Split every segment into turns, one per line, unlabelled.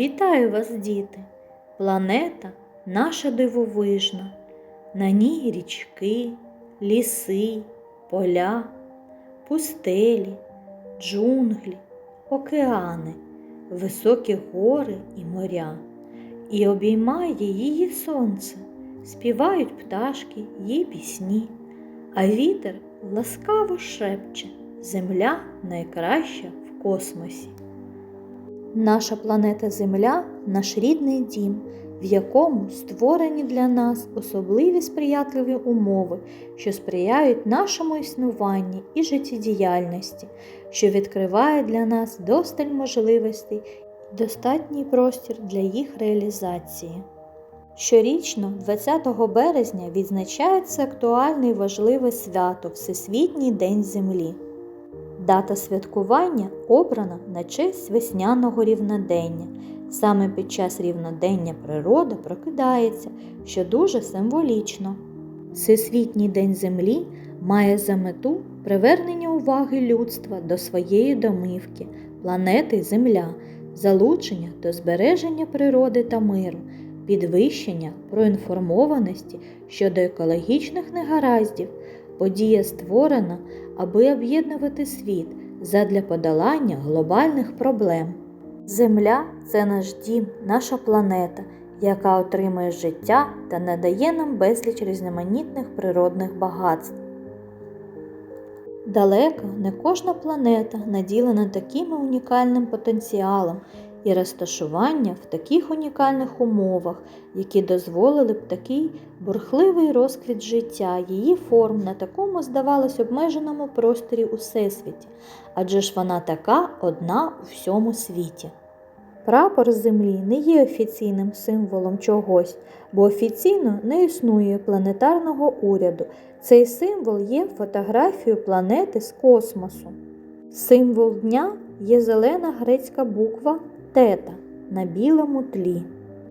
Вітаю вас, діти! Планета наша дивовижна. На ній річки, ліси, поля, пустелі, джунглі, океани, високі гори і моря. І обіймає її сонце, співають пташки її пісні, а вітер ласкаво шепче, земля найкраща в космосі. Наша планета Земля наш рідний дім, в якому створені для нас особливі сприятливі умови, що сприяють нашому існуванні і життєдіяльності, що відкриває для нас досталь можливостей і достатній простір для їх реалізації. Щорічно, 20 березня, відзначається актуальне і важливе свято Всесвітній День Землі. Дата святкування обрана на честь весняного рівнодення. Саме під час рівнодення природа прокидається, що дуже символічно. Всесвітній день Землі має за мету привернення уваги людства до своєї домівки, планети Земля, залучення до збереження природи та миру, підвищення проінформованості щодо екологічних негараздів. Подія створена, аби об'єднувати світ задля подолання глобальних проблем. Земля це наш дім, наша планета, яка отримує життя та надає нам безліч різноманітних природних багатств. Далеко не кожна планета наділена таким унікальним потенціалом і розташування в таких унікальних умовах, які дозволили б такий бурхливий розквіт життя, її форм на такому, здавалось, обмеженому просторі у всесвіті, адже ж вона така одна у всьому світі. Прапор землі не є офіційним символом чогось, бо офіційно не існує планетарного уряду. Цей символ є фотографією планети з космосу. Символ дня є зелена грецька буква тета на білому тлі.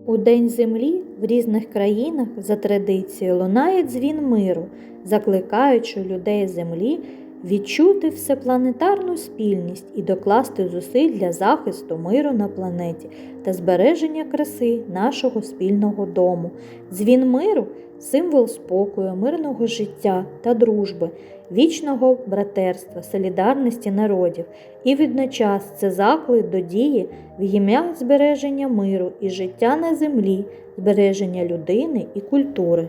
У День Землі в різних країнах за традицією лунає дзвін миру, закликаючи людей Землі відчути всепланетарну спільність і докласти зусиль для захисту миру на планеті та збереження краси нашого спільного дому. Дзвін миру символ спокою, мирного життя та дружби, вічного братерства, солідарності народів, і водночас це заклик до дії в ім'я збереження миру і життя на землі, збереження людини і культури.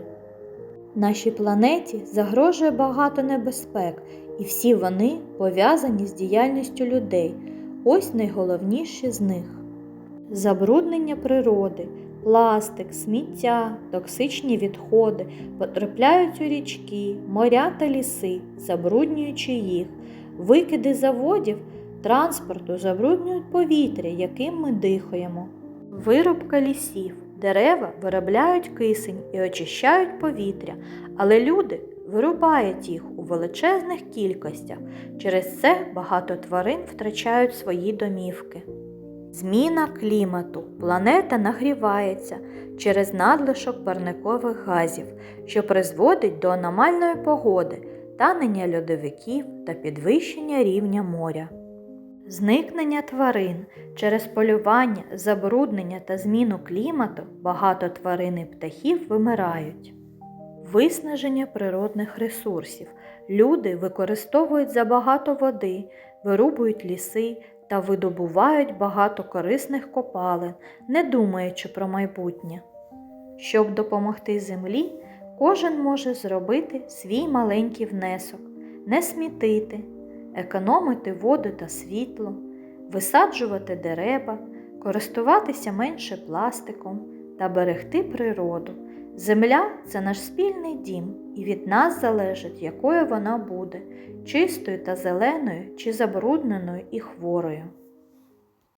Нашій планеті загрожує багато небезпек, і всі вони пов'язані з діяльністю людей. Ось найголовніші з них: забруднення природи, пластик, сміття, токсичні відходи потрапляють у річки, моря та ліси, забруднюючи їх, викиди заводів, транспорту забруднюють повітря, яким ми дихаємо, виробка лісів. Дерева виробляють кисень і очищають повітря, але люди вирубають їх у величезних кількостях. Через це багато тварин втрачають свої домівки. Зміна клімату. Планета нагрівається через надлишок парникових газів, що призводить до аномальної погоди, танення льодовиків та підвищення рівня моря. Зникнення тварин через полювання, забруднення та зміну клімату багато тварин і птахів вимирають. Виснаження природних ресурсів. Люди використовують забагато води, вирубують ліси та видобувають багато корисних копалин, не думаючи про майбутнє. Щоб допомогти землі, кожен може зробити свій маленький внесок, не смітити економити воду та світло, висаджувати дерева, користуватися менше пластиком та берегти природу. Земля це наш спільний дім, і від нас залежить, якою вона буде чистою та зеленою чи забрудненою і хворою.